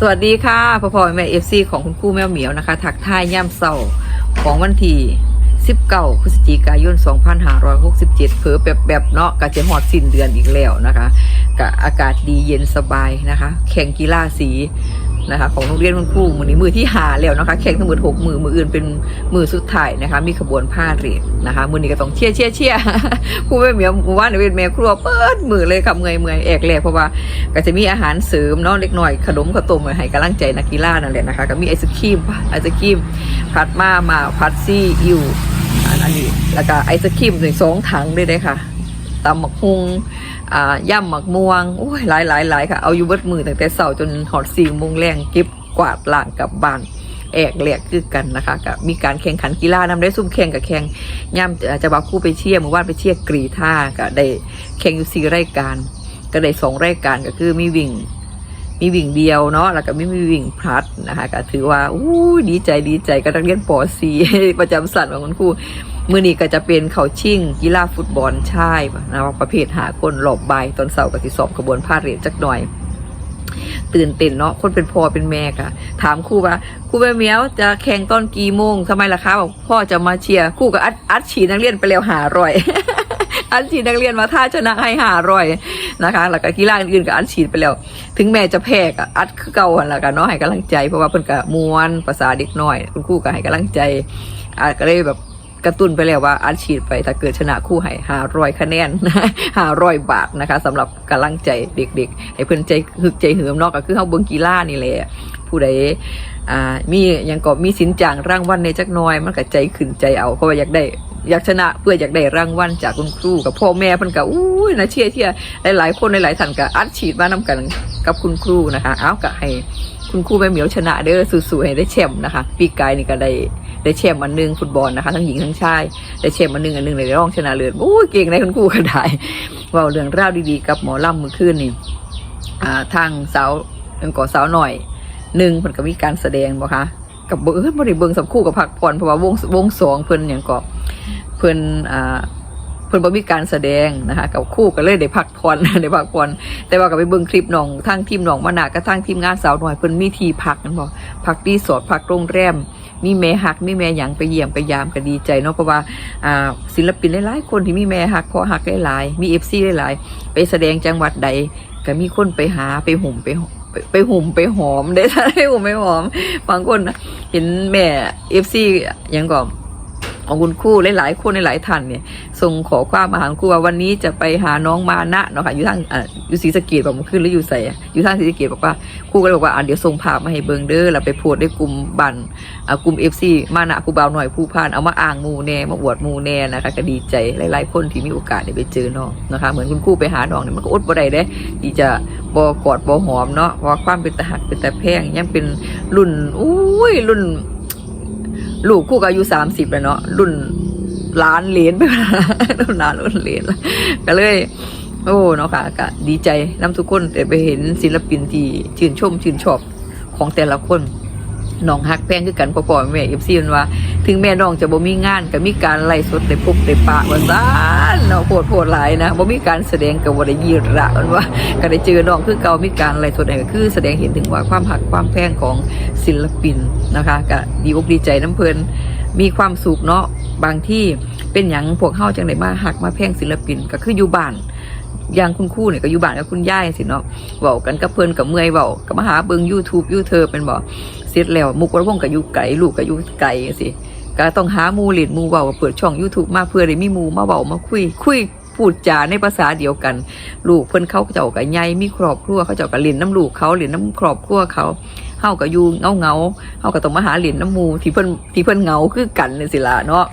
สวัสดีค่ะพ่อพ่อแม่เอฟซีของคุณคู่แม่เหมียวนะคะ ถักท่ายย่ำเศร้าของวันที่19พฤศจิกายน 2567 เผลอแบบแบบเนาะกะจะหอดสิ้นเดือนอีกแล้วนะคะกะอากาศดีเย็นสบายนะคะ แข่งกีฬาสี นะคะ ของโรงเรียนคุณครูมือนี้มือที่หาแล้วนะคะ แข่งทั้งหมดหกมือมืออื่นเป็นมือสุดท้ายนะคะ มีขบวนผ้าเหรดนะคะ มือนี้ก็ต้องเชียเชียเชียครูแม่เหมียวหมู่บ้านในเวทแม่ครัวเปิดมือเลยค่ะเมื่อยเมื่อยแอกแหลกเพราะว่าก็จะมีอาหารเสริมเนาะเล็กน้อยขนมข้าวต้มให้กำลังใจนักกีฬานั่นแหละนะคะก็มีไอศครีมไอศครีมผัดมามาผัดซี่อิวอันอันนี้แล้วก็ไอศครีมถึงสองถังด้วยเลยค่ะ ตำหมักฮุงอ่าย่ำหมักม่วงโอ้ยหลายหลายหลายค่ะ เอาอยู่เบิดมือตั้งแต่เสาร์จนหอดสี่โมงแรงเก็บกวาดล้างกลับบ้านแอกแหลกคือกันนะคะกับมีการแข่งขันกีฬานำได้ซุ่มแข่งกับแข่งย่ำจะบอกคู่ไปเชียร์หมู่บ้านไปเชียร์กรีท่าก็ได้แข่งอยู่สี่รายการ ก็ได้สองรายการก็คือมีวิ่งมีวิ่งเดียวเนาะแล้วก็ไม่มีวิ่งพลัดนะคะก็ถือว่าอู้ดีใจดีใจก็นักเรียนป .4 ประจำสัตว์ของคุณครู มื่อนี้ก็จะเป็นเขาชิ่งกีฬาฟุตบอลชายนะประเภทหาคนหลบใบตอนเสาร์กับที่สอบขบวนพาเหรดจักหน่อย ตื่นเต้นเนาะคนเป็นพ่อเป็นแม่กะถามครูว่าครูแม่เมียวจะแข่งตอนกี่โมงทำไมล่ะคะบอกพ่อจะมาเชียร์ครูก็อัดอัดฉีนักเรียนไปแล้วหาร่อยอัดฉีดนักเรียนมาท่าชนะให้หาร่อยนะคะแล้วก็กีฬาอื่นๆก็อัดฉีดไปแล้ว ถึงแม่จะแพ้ก็อัดคือเก่าหันละกันเนาะให้กำลังใจเพราะว่าเพิ่นก็มวนภาษาเด็กน้อย คุณครูก็ให้กำลังใจอ่าก็เลยแบบ กระตุ้นไปแล้วว่าอัดฉีดไปถ้าเกิดชนะคู่ให้หารอยคะแนนหารอยบาทนะคะสำหรับกำลังใจเด็กๆให้เพื่อนใจหึกใจเหือมเนาะก็คือเฮาเบิ่งกีฬานี่แหละ ผู้ใดอ่ามียังก็มีสินจ้างรางวัลในจักน้อย มันก็ใจขึ้นใจเอาเพราะว่าอยากได้อยากชนะเพื่ออยากได้รางวัลจากคุณครูกับพ่อแม่เพิ่นก็อู้ยนะเชียเชียหลายๆคนหลายๆท่านก็อัดฉีดมานำกันกับคุณครูนะคะเอาก็ให้คุณครูแม่เหมียวชนะเด้อสู้ๆให้ได้แชมป์นะคะ ปีกายนี่ก็ได้ได้แชมป์อันนึงฟุตบอลนะคะ ทั้งหญิงทั้งชายได้แชมป์อันนึงอันนึงเลยได้รองชนะเลิศโอ้ยเก่งเลยคุณครูก็ได้ว่าเรื่องราวดีๆกับหมอลำมือคืนนี่อ่าทางสาวเรื่องก่อสาวหน่อย หนึ่งเพิ่นก็มีการแสดงบ่คะกับเบิ่งเอ้ยบ่ได้เบิ่งสักคู่กับพักผ่อนเพราะว่าวงวงสองเพิ่นหยังก็เพิ่นอ่าเพิ่นบ่มีการแสดงนะคะกับคู่ก็เลยได้พักผ่อนได้พักผ่อนแต่ว่าก็ไปเบิ่งคลิปน้องทางทีมน้องมานะกับทางทีมงานสาวหน่อยเพิ่นมีที่พักนั่นบ่พักรีสอร์ทพักโรงแรม มีแม่ฮักมีแม่หยังไปเยี่ยมไปยามก็ดีใจเนาะเพราะว่าอ่าศิลปินหลายๆคนที่มีแม่ฮักพอฮักหลายๆมี FC หลายๆไปแสดงจังหวัดใดก็มีคนไปหาไปห่มไป ไปไปห่มไปหอมได้ถ้าได้ห่มไปหอมบางคนเห็นแม่เอฟซียังก่อน ของคุณครูหลายๆคนหลายท่านเนี่ยส่งขอความมาหาคุณครูว่าวันนี้จะไปหาน้องมานะเนาะค่ะอยู่ทางอ่าอยู่ศรีสะเกดบอกมันขึ้นหรืออยู่ใส่อยู่ทางศรีสะเกดบอกว่าครูก็เลยบอกว่าอ่าเดี๋ยวส่งภาพมาให้เบิงเด้อแล้วไปโพสต์ในกลุ่มบันอ่ากลุ่มเอฟซีมานะผู้บ่าหน่อยผู้พานเอามาอ่างมูแน่มาอวดมูแน่นะคะก็ดีใจหลาย ๆ คนที่มีโอกาสได้ไปเจอน้องนะคะเหมือนคุณครูไปหาน้องเนี่ยมันก็อดบ่ได้เด้ที่จะบ่กอดบ่หอมเนาะเพราะความเป็นตาหักเป็นตาแพงยังเป็นรุ่นอุ้ยรุ่น ลูกคู่ก็อายุสามสิบแล้วเนาะรุ่นล้านเหรียญไปแล้วรุ่นหล้านรุ่นเหรียญแล้วก็เลย โอ้เนาะค่ะก็ดีใจน้ำทุกคนแต่ไปเห็นศิลปินที่ชื่นชมชื่นชอบของแต่ละคน น้องฮักแพงคือกันพ่อพ่อแม่เอฟซีนว่า ถึงแม่น้องจะบ่มีงานก็มีการไล่สดได้พบได้ปะว่าซ่านเนาะโพดโพดหลายนะบ่มีการแสดงกับบ่ได้ยีระมันว่าก็ได้เจอน้องคือเก่ามีการไล่สดให้ก็คือ แสดงเห็นถึงว่าความหักความแพงของศิลปินนะคะก็ดีอกดีใจน้ำเพลินมีความสุขเนาะบางที่เป็นอย่างพวกเฮาจังไดมาหักมาแพงศิลปินก็คืออยู่บ้าน อย่างคุณคู่เนี่ยก็อยู่บ้านกับคุณย่ายสิเนาะเว้ากันกับเพิ่นกับเมื่อยเว้าก็มาหาเบิ่ง YouTube ยูเธอเป็นบ่เสร็จแล้วมุกวรพงศ์ก็อยู่ไกลลูกก็อยู่ไกลสิก็ต้องหาหมู่เล่นหมู่เว้าเปิดช่อง YouTube มาเพื่อได้มีหมูมาเว้ามาคุยคุยพูดจาในภาษาเดียวกัน ลูกเพิ่นเขาเจ้าก็ใหญ่มีครอบครัวเขาเจ้าก็เล่นน้ำลูกเขาเล่นน้ำครอบครัวเขาเฮาก็อยู่เงาเงาเฮาก็ต้องมาหาเล่นน้ำหมูที่เพิ่นที่เพิ่นเงาคือกันนี่สิละเนาะ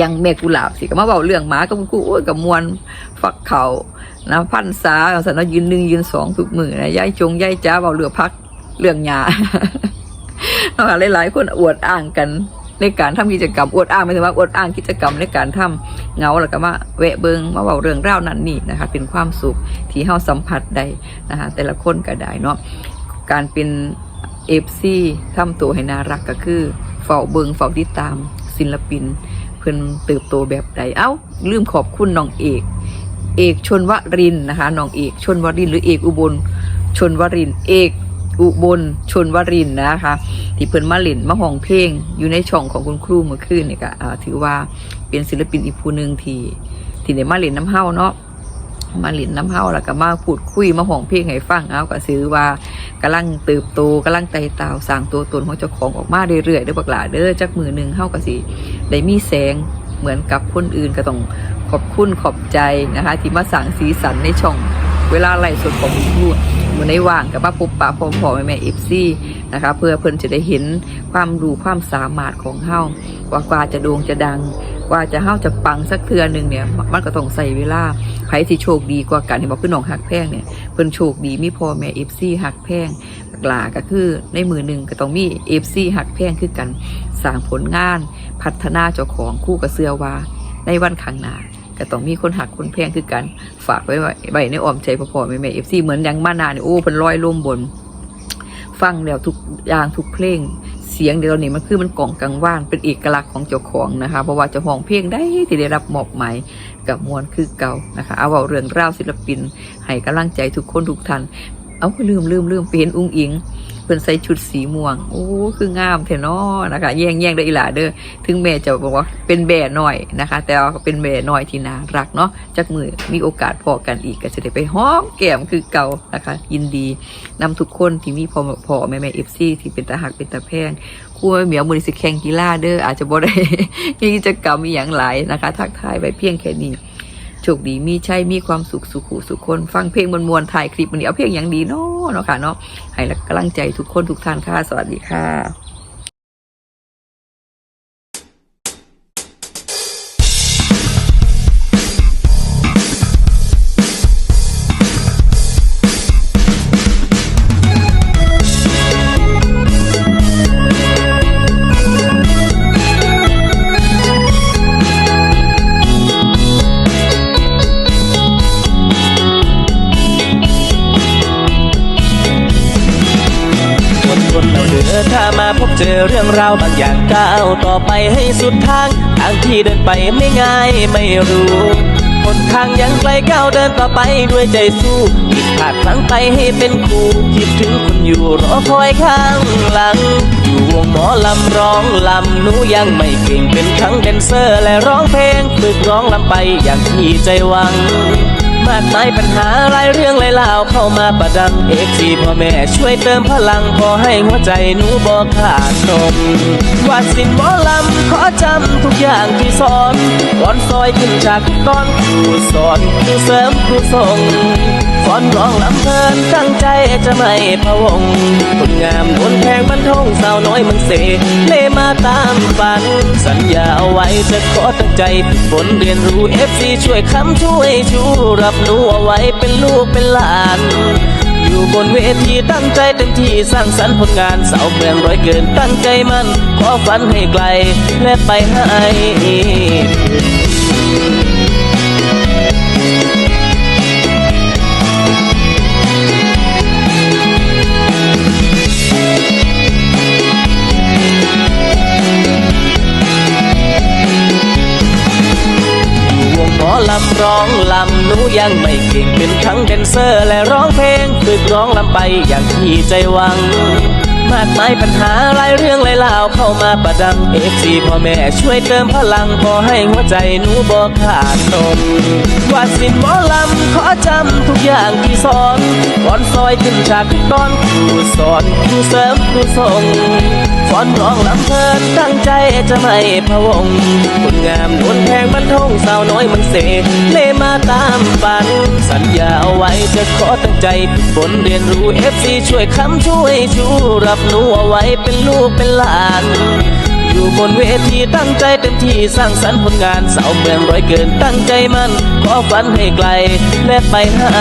ยังแม่กุหลาบสิก็มาเบาเรื่องหมากับกูโอ้ยกับมวนฝักเขานะพันษาสันว่ายืนหนึ่งยืนสองทุกมือนะยายจงยายจ้าเบาเรือพักเรื่องหยาเนาะค่ะหลายๆ คนอวดอ้างกันในการทำกิจกรรมอวดอ้างหมายถึงว่าอวดอ้างกิจกรรมในการทำเงาแล้วก็มาแวะเบิงมาเบาเรื่องเล่านั่นนี่นะคะ เป็นความสุขที่เฮาสัมผัสได้นะคะแต่ละคนก็ได้เนาะการเป็นเอฟซีทำตัวให้น่ารักก็คือเฝ้าเบิงเฝ้าติดตามศิลปิน เพิ่นเติบโตแบบใดเอ้าลืมขอบคุณน้องเอก เอกชนวรินนะคะน้องเอกชนวรินหรือเอกอุบลชนวรินเอกอุบลชนวรินนะคะที่เพิ่นมาเล่นมาห้องเพลงอยู่ในช่องของคุณครูเมื่อคืนนี่ก็อ่าถือว่าเป็นศิลปินอีกผู้หนึ่งที่ที่ได้มาเล่นน้ำเฮาเนาะ มาเล่นน้ำเฮาแล้วก็มาพูดคุยมาห้องเพลงให้ฟังเอาก็ซื้อว่ากำลังเติบโตกำลังไต่เต่าสร้างตัวตนของเจ้าของออกมาเรื่อยๆเด้อบักหลาเด้อจักมือหนึ่งเฮาก็สิได้มีแสงเหมือนกับคนอื่นก็ต้องขอบคุณขอบใจนะคะ ที่มาสั่งสีสันในช่องเวลาไล่สดของคุณครูมันในว่างกับมาพบปะพ่อพ่อแม่แม่เอฟซีนะคะ เพื่อเพิ่อนจะได้เห็นความรู้ความสามารถของเฮากว่ากว่าจะโด่งจะดัง ว่าจะเฮาจะปังสักเทือหนึ่งเนี่ยมันก็ต้องใส่เวลาใครที่โชคดีกว่ากันเห็นบอกคือน้องหักแพงเนี่ยเพิ่นโชคดีมีพ่อแม่เอฟซีหักแพงหลาก็คือในมือหนึ่งก็ต้องมีเอฟซีหักแพงคือกันสร้างผลงาน พัฒนาเจ้าของคู่กับเสื้อว่าในวันข้างหน้าก็ต้องมีคนหักคนแพงคือกันฝากไว้ไว้ในอ้อมใจพ่อพ่อแม่แม่เอฟซีเหมือนยังมานาเนี่ยโอ้เพิ่นลอยลมบน ฟังแล้วทุกอย่างทุกเพลง เสียงเดี๋ยวนี้มันคือมันกล่องกลางว่านเป็นเอกลักษณ์ของเจ้าของนะคะเพราะว่าเจ้าของเพลงได้ที่ได้รับมอบหมายกับมวลคือเก่านะคะเอาเอาเรื่องราวศิลปินให้กำลังใจทุกคนทุกท่านเอาลืมลืมลืมเป็นอุ้งอิง เพิ่นใส่ชุดสีม่วง โอ้ คืองามแท้เนาะนะคะ แย่งแย่งได้อีหลาเด้อ ถึงแม่จะบอกว่าเป็นแบ่หน่อยนะคะ แต่ว่าเป็นแบ่หน่อยที่น่ารักเนาะ จักมือมีโอกาสพอกันอีกก็จะได้ไปห้อมแก้มคือเก่านะคะ ยินดีนำทุกคนที่มีพ่อพ่อแม่แม่เอฟซีที่เป็นตาหักเป็นตาแพงครูเหมียวมือนิสิแข่งกีฬาเด้อ อาจจะบ่ได้มีกิจกรรมมีอย่างหลายนะคะ ทักทายไปเพียงแค่นี้ โชคดีมีชัยมีความสุขสุขุสุขคน ฟังเพลงมวลๆถ่ายคลิปมันนี้เอาเพลงอย่างดีเนาะเนาะค่ะเนาะให้กำลังใจทุกคนทุกท่านค่ะ สวัสดีค่ะ เรื่องราวบางอย่างก้าวต่อไปให้สุดทาง ทางที่เดินไปไม่ง่ายไม่รู้หนทางยังไกลก้าวเดินต่อไปด้วยใจสู้ผิดพลาดพลั้งไปให้เป็นครูคิดถึงคนอยู่รอคอยข้างหลัง อยู่วงหมอลำร้องลำหนูยังไม่เก่งเป็นทั้งแดนเซอร์และร้องเพลงฝึกร้องลำไปอย่างที่ใจหวัง มากมายปัญหาหลายเรื่องหลายราวเข้ามาประดังเอกซีพ่อแม่ช่วยเติมพลังพอให้หัวใจหนูบอกขาดนมวาดสินหมอลำขอจำทุกอย่างที่สอนก่อนซอยขึ้นจากก้อนครูสอนครูเสริมครูส่ง สอนร้องลำเพลินตั้งใจจะไม่พะวงคนงามคนแพงมันทงสาวน้อยมันเสเล่มาตามฝัน สัญญาเอาไว้จะขอตั้งใจฝึกฝนเรียนรู้เอฟซีช่วยคำช่วยชูรับหนูเอาไว้เป็นลูกเป็นหลาน อยู่บนเวทีตั้งใจเต็มที่สร้างสรรค์ผลงานสาวเมืองร้อยเกินตั้งใจมันขอฝันให้ไกลและไปให้ ลำร้องลำหนูยังไม่เก่งเป็นทั้งแดนเซอร์และร้องเพลงฝึกร้องลำไปอย่างที่ใจหวัง มากมายปัญหาหลายเรื่องหลายราวเข้ามาประดังเอฟซีพ่อแม่ช่วยเติมพลังพอให้หัวใจหนูบอกขาดนมวาดสินหมอลำขอจำทุกอย่างที่สอนก่อนซอยขึ้นฉากตอนครูสอนครูเสริมครูส่ง ฟ้อนร้องลำเพลินตั้งใจจะไม่พะวงคนงามนวลแพงมันทงสาวน้อยมันเสเล่มาตามฝัน สัญญาเอาไว้จะขอตั้งใจฝนเรียนรู้เอฟซีช่วยคำช่วยชูรับหนูเอาไว้เป็นลูกเป็นหลานอยู่บนเวทีตั้งใจเต็มที่สร้างสรรค์ผลงานสาวเมืองร้อยเกินตั้งใจมันขอฝันให้ไกลและไปให้